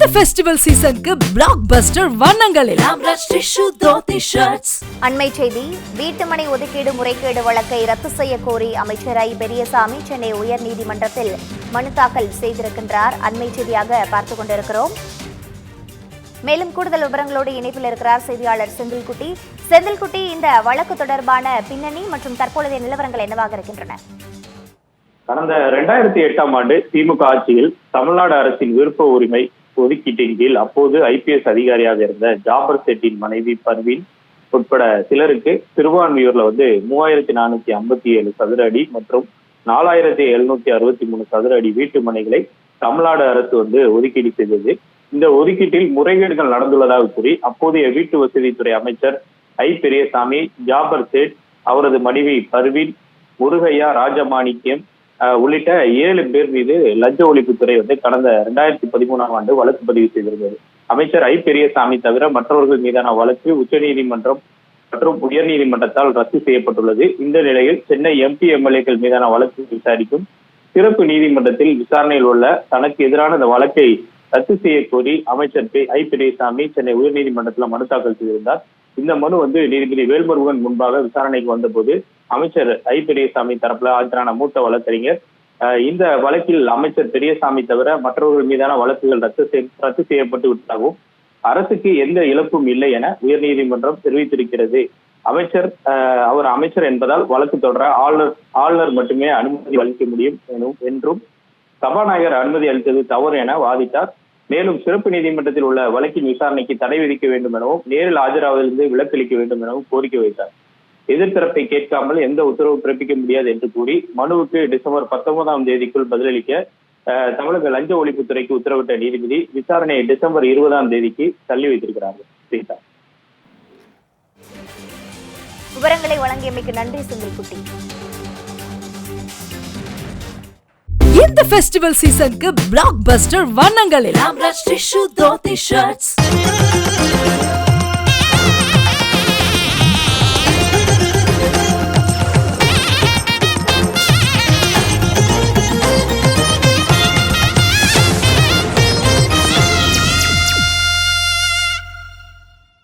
இந்த ஃபெஸ்டிவல் சீசனுக்கு பிளாக் பஸ்டர் வண்ணங்களில் அண்மை செய்தி வீட்டுமனை ஒதுக்கீடு முறைகேடு வழக்கை ரத்து செய்ய கோரி அமைச்சர் ஐ பெரியசாமி சென்னை உயர்நீதிமன்றத்தில் மனு தாக்கல் செய்திருக்கின்றார். அண்மை செய்தியாக பார்த்துக் கொண்டிருக்கிறோம். மேலும் கூடுதல் விவரங்களோடு இணைப்பில் இருக்கிறார் செய்தியாளர் செந்தில்குட்டி. செந்தில்குட்டி இந்த வழக்கு தொடர்பான பின்னணி மற்றும் தற்பொழுதைய நிலவரங்கள் என்னவாக இருக்கின்றன? கடந்த ரெண்டாயிரத்தி எட்டாம் ஆண்டு திமுக ஆட்சியில் தமிழ்நாடு அரசின் விருப்ப உரிமை ஒதுக்கீட்டின் கீழ் அப்போது ஐபிஎஸ் அதிகாரியாக இருந்த ஜாபர் செட்டின் மனைவி பர்வீன் உட்பட சிலருக்கு திருவான்மியூர்ல வந்து மூவாயிரத்தி நானூத்தி ஐம்பத்தி ஏழு சதுர அடி மற்றும் நாலாயிரத்தி எழுநூத்தி அறுபத்தி மூணு சதுர அடி வீட்டு மனைகளை தமிழ்நாடு அரசு வந்து ஒதுக்கீடு செய்தது. இந்த ஒதுக்கீட்டில் முறைகேடுகள் நடந்துள்ளதாக கூறி அப்போதைய வீட்டு வசதித்துறை அமைச்சர் ஐ பெரியசாமி ஜாபர் சேட் அவரது மனைவி பர்வீன் முருகையா ராஜமாணிக்கியம் உள்ளிட்ட ஏழு பேர் மீது லஞ்ச ஒழிப்புத்துறை வந்து கடந்த இரண்டாயிரத்தி பதிமூணாம் ஆண்டு வழக்கு பதிவு செய்திருந்தது. அமைச்சர் ஐ. பெரியசாமி தவிர மற்றவர்கள் மீதான வழக்கு உச்சநீதிமன்றம் மற்றும் உயர்நீதிமன்றத்தால் ரத்து செய்யப்பட்டுள்ளது. இந்த நிலையில் சென்னை எம்பி எம்எல்ஏக்கள் மீதான வழக்கு விசாரிக்கும் சிறப்பு நீதிமன்றத்தில் விசாரணையில் உள்ள தனக்கு எதிரான இந்த வழக்கை ரத்து செய்ய கோரி அமைச்சர் பி. ஐ. பெரியசாமி சென்னை உயர்நீதிமன்றத்தில் மனு தாக்கல் செய்திருந்தார். இந்த மனு வந்து நீதிபதி வேல்முருகன் முன்பாக விசாரணைக்கு வந்தபோது அமைச்சர் ஐ. பெரியசாமி தரப்புல ஆஜரான மூத்த வழக்கறிஞர். இந்த வழக்கில் அமைச்சர் பெரியசாமி தவிர மற்றவர்கள் மீதான வழக்குகள் ரத்து ரத்து செய்யப்பட்டு விட்டதாகவும் அரசுக்கு எந்த இழப்பும் இல்லை என உயர்நீதிமன்றம் தெரிவித்திருக்கிறது. அமைச்சர் அவர் அமைச்சர் என்பதால் வழக்கு தொடர ஆளுநர் ஆளுநர் மட்டுமே அனுமதி அளிக்க முடியும் எனும் என்றும் சபாநாயகர் அனுமதி அளித்தது தவறு என வாதிட்டார். மேலும் சிறப்பு நீதிமன்றத்தில் உள்ள வழக்கின் விசாரணைக்கு தடை விதிக்க வேண்டும் எனவும் நேரில் ஆஜராவதிலிருந்து விலக்களிக்க வேண்டும் எனவும் கோரிக்கை வைத்தார். எதிர்த்தரப்பை கேட்காமல் எந்த உத்தரவு பிறப்பிக்க முடியாது என்று கூறி மனுவுக்கு டிசம்பர் பத்தொன்பதாம் தேதிக்குள் பதிலளிக்க தமிழக லஞ்ச ஒழிப்புத்துறைக்கு உத்தரவிட்ட நீதிபதி விசாரணையை டிசம்பர் இருபதாம் தேதிக்கு தள்ளி வைத்திருக்கிறார்கள். சீதா. விவரங்களை வழங்கியமைக்கு நன்றி செந்தில்குட்டி இந்த ஃபெஸ்டிவல் சீசனுக்கு பிளாக் பஸ்டர் வண்ணங்களில்.